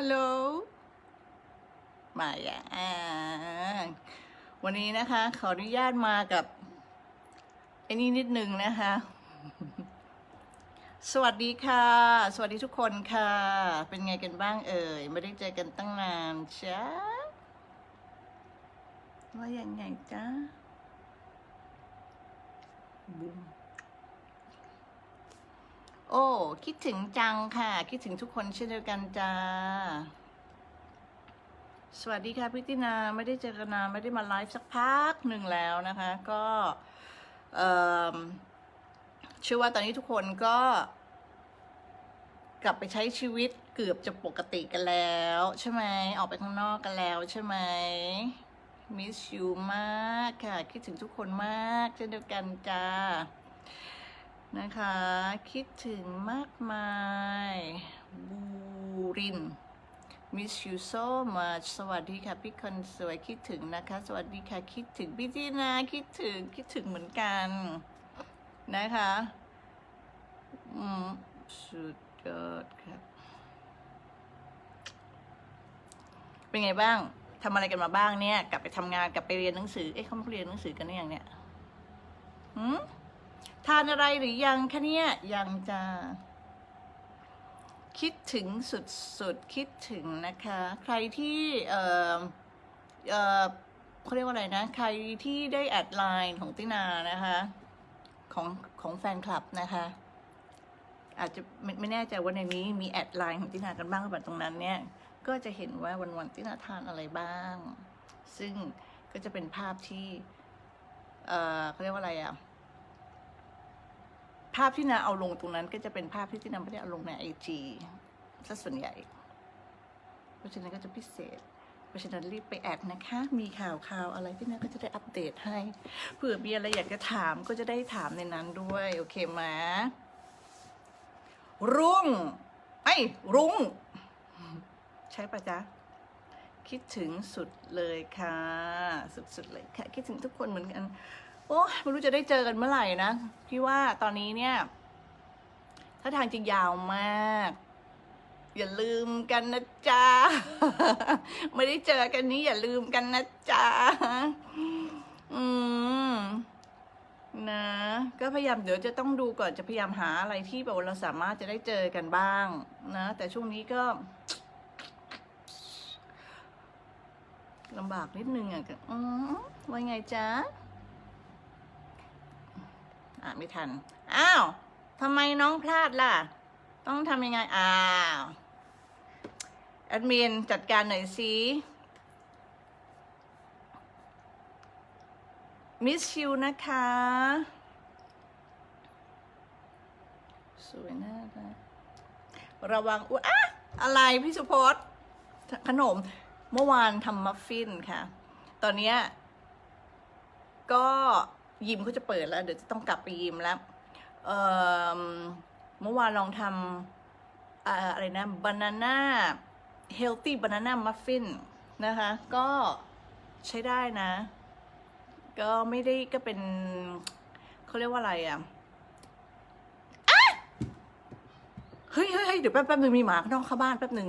ฮัลโหลมาอย่างวันนี้นะคะขออนุญาตมากับไอ้นี่นิดนึงนะคะ สวัสดีค่ะ สวัสดีทุกคนค่ะ เป็นไงกันบ้างเอ่ย ไม่ได้เจอกันตั้งนานจ้าว่าอย่างไงจ้าบุม อ้ คิดถึงจังค่ะ คิดถึงทุกคนเช่นเดียวกันจ้า สวัสดีค่ะพี่ตินา ไม่ได้เจอกันนานไม่ได้มาไลฟ์สักพักหนึ่งแล้วนะคะ ก็เชื่อว่าตอนนี้ทุกคนก็ กลับไปใช้ชีวิตเกือบจะปกติกันแล้ว ใช่ไหมออกไปข้างนอกกันแล้วใช่ไหม miss you มากค่ะ คิดถึงทุกคนมากเช่นเดียวกันจ้า นะคะ คิดถึงมากมาย บูริน miss you so much สวัสดีค่ะพี่คนสวยคิดถึงนะคะ สวัสดีค่ะคิดถึงพี่จีนาคิดถึงคิดถึงเหมือนกันนะคะอืมสุดยอดครับ เป็นไงบ้างทำอะไรกันมาบ้างเนี่ย กลับไปทำงานกลับไปเรียนหนังสือ เอ๊ะเขาเรียนหนังสือกันหรือยังเนี่ยหืม ทานอะไรหรือยังคะเนี่ยยังจ้าคิดถึงสุดๆ คิดถึงนะคะ ใครที่เอ่อเอ่อเขาเรียกว่าอะไรนะ ใครที่ได้แอดไลน์ของตินานะคะ ของของแฟนคลับนะคะอาจจะไม่ไม่แน่ใจว่าในนี้มีแอดไลน์ของตินากันบ้างหรือเปล่าตรงนั้นเนี่ย ก็จะเห็นว่าวันๆตินาทานอะไรบ้าง ซึ่งก็จะเป็นภาพที่ เอ่อเขาเรียกว่าอะไรอะ ภาพที่นาเอาลงตรงนั้นก็จะเป็นภาพที่ที่นาไม่ได้เอาลงในไอจีซะส่วนใหญ่ เพราะฉะนั้นก็จะพิเศษ เพราะฉะนั้นรีบไปแอดนะคะ มีข่าวข่าวอะไรที่นาก็จะได้อัปเดตให้เผื่อมีอะไรอยากจะถามก็จะได้ถามในนั้นด้วย โอเคไหมรุ่งไอ้ยรุ้งใช่ปะจ๊ะคิดถึงสุดเลยค่ะ สุดๆเลยค่ะ คิดถึงทุกคนเหมือนกัน โอ้ไม่รู้จะได้เจอกันเมื่อไหร่นะพี่ว่าตอนนี้เนี่ย ถ้าทางจะยาวมาก อย่าลืมกันนะจ๊ะ ไม่ได้เจอกันนี้อย่าลืมกันนะจ๊ะ อืมนะ ก็พยายามเดี๋ยวจะต้องดูก่อนจะพยายามหาอะไรที่แบบเราสามารถจะได้เจอกันบ้าง นะ แต่ช่วงนี้ก็ลำบากนิดนึงอะก็อืมว่าไงจ๊ะ อ่านไม่ทัน อ้าวทำไมน้องพลาดล่ะ ต้องทำยังไง อ้าว แอดมินจัดการหน่อยสิมิสชิวนะคะ สวยน่ารักระวังอุ๊ยอะอะไรพี่สุพจน์ขนมเมื่อวานทำมัฟฟินค่ะ ตอนนี้ก็ ยิมเขาจะเปิดแล้ว เดี๋ยวจะต้องกลับไปยิมแล้วเเมื่อวานลองทำอ่าอะไรนะบานาน่าเฮลตี้บานาน่ามัฟฟินนะคะ ก็ใช้ได้นะ ก็ไม่ได้ก็เป็นเขาเรียกว่าอะไรอะอ๊ะเฮ้ยเฮ้ยเฮ้ยเดี๋ยวแป๊บแป๊บนึงมีหมาข้างนอกเข้าบ้านแป๊บนึง